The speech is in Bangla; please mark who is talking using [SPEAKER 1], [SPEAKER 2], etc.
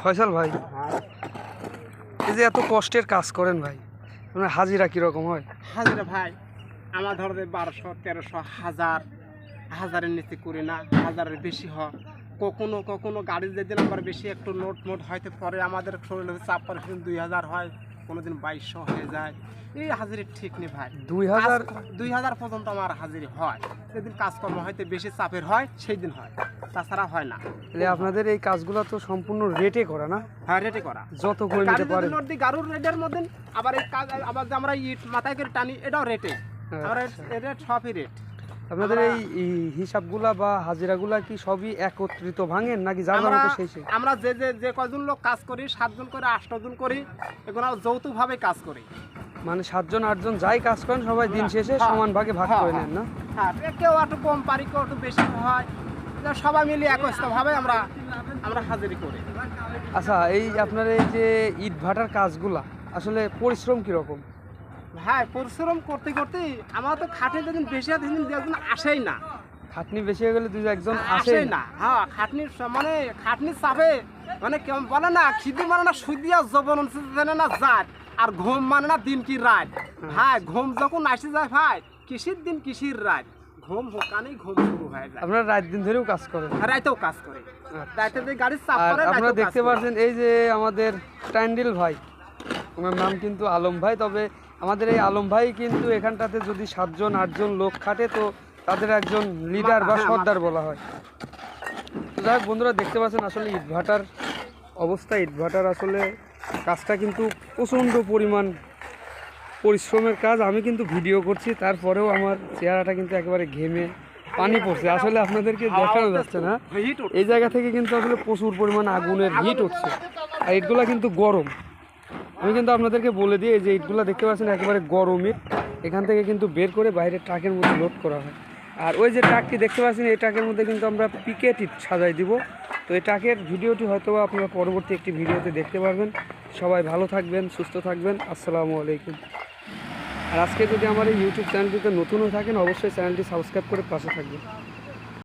[SPEAKER 1] ফয়সাল ভাই?
[SPEAKER 2] হ্যাঁ।
[SPEAKER 1] এই যে এত কষ্টের কাজ করেন ভাই আপনার হাজিরা কীরকম হয়?
[SPEAKER 2] হাজিরা ভাই আমার ধরো বারোশো তেরোশো হাজার হাজারের নিচে করি না হাজারের বেশি হয়। কখনো কখনো গাড়ি যেদিন আবার বেশি একটু নোট মোট হয়তো পরে আমাদের শরীরে চাপ পরে দুই হাজার হয়। কোনোদিন বাইশশো হয়ে যায়। এই হাজিরি ঠিক নেই ভাই।
[SPEAKER 1] দুই হাজার
[SPEAKER 2] দুই হাজার পর্যন্ত আমার হাজিরি হয়। যেদিন কাজকর্ম হয়তো বেশি চাপের হয় সেই দিন হয়। তাছাড়া হয় না।
[SPEAKER 1] তাহলে আপনাদের এই কাজগুলো তো সম্পূর্ণ রেটে করা না?
[SPEAKER 2] হ্যাঁ রেটে করা।
[SPEAKER 1] যত করে নিতে পারেন।
[SPEAKER 2] গাড়ুর রেটের মধ্যে আবার এই কাজ আবার যে আমরা ইট মাথায় করে টানি এটাও রেটে। আমরা রেট সবই রেট।
[SPEAKER 1] আপনাদের এই হিসাবগুলা বা হাজিরাগুলা কি সবই একত্রিত ভাঙেন নাকি যার
[SPEAKER 2] আমরা
[SPEAKER 1] সেই
[SPEAKER 2] যে যে যে কয়জন লোক কাজ করি সাতজন করে আটজন করি এগুলো যৌথভাবে কাজ করি।
[SPEAKER 1] মানে সাতজন আটজন যাই কাজ করেন সবাই দিন শেষে
[SPEAKER 2] হ্যাঁ,
[SPEAKER 1] সমান ভাগে ভাগ
[SPEAKER 2] হ্যাঁ,
[SPEAKER 1] করে
[SPEAKER 2] হ্যাঁ।
[SPEAKER 1] নেন না?
[SPEAKER 2] হ্যাঁ কেউ একটু কম পারি কেউ একটু বেশি হয় সবাই মিলে একস্তভাবে আমরা আমরা হাজিরি করি।
[SPEAKER 1] আচ্ছা এই আপনার এই যে ইট ভাটার কাজগুলা আসলে পরিশ্রম কীরকম?
[SPEAKER 2] হ্যাঁ পরিশ্রম করতে করতে আমার তো খাটনি যেদিন বেশি হয় সেদিন একজন আসেই না।
[SPEAKER 1] খাটনি বেশি হয়ে গেলে দুই একজন আসে
[SPEAKER 2] আসেই না। হ্যাঁ খাটনির স- মানে খাটনির চাপে মানে কেমন বলে না খিদি মানে না সুদিয়া জবন জানে না যায় আর ঘুম মানে না দিন কি রাত। ভাই ঘুম যখন আসে যায় ভাই কিসির দিন কিসির রাত? ঘুম হোকানেই ঘুম শুরু হয়ে যায়।
[SPEAKER 1] আপনারা রাত দিন ধরেও কাজ করেন।
[SPEAKER 2] আর রাতেও কাজ করে। রাতে যে গাড়ির চাপ করে
[SPEAKER 1] আপনারা দেখতে পাচ্ছেন এই যে আমাদের টাইন্ডিল ভাই ওনার নাম কিন্তু আলম ভাই তবে আমাদের এই আলম ভাই কিন্তু এখানটাতে যদি সাতজন আটজন লোক খাটে তো তাদের একজন লিডার বা
[SPEAKER 2] হ্যাঁ,
[SPEAKER 1] সর্দার বলা হয়। তো যাই বন্ধুরা দেখতে পাচ্ছেন আসলে ইটভাটার অবস্থা। ইটভাটার আসলে কাজটা কিন্তু প্রচণ্ড পরিমাণ পরিশ্রমের কাজ। আমি কিন্তু ভিডিও করছি তারপরেও আমার চেহারাটা কিন্তু একেবারে ঘেমে পানি পড়ছে। আসলে আপনাদেরকে দেখানো যাচ্ছে না। এই জায়গা থেকে কিন্তু আসলে প্রচুর পরিমাণ আগুনের হিট উঠছে আর ইটগুলা কিন্তু গরম। আমি কিন্তু আপনাদেরকে বলে দিই, এই যে ইটগুলো দেখতে পাচ্ছেন, একেবারে গরম। ইট এখান থেকে কিন্তু বের করে বাইরে ট্রাকের মধ্যে লোড করা হয়। আর ওই যে ট্রাকটি দেখতে পাচ্ছেন, এই ট্রাকের মধ্যে কিন্তু আমরা পিকেট ইট সাজাই দিব। তো এই ট্রাকের ভিডিওটি হয়তো আপনারা পরবর্তী একটি ভিডিওতে দেখতে পারবেন। সবাই ভালো থাকবেন, সুস্থ থাকবেন। আসসালামু আলাইকুম। আর আজকে যদি আমার এই ইউটিউব চ্যানেলটিতে নতুন হয়ে থাকেন, অবশ্যই চ্যানেলটি সাবস্ক্রাইব করে পাশে থাকবেন।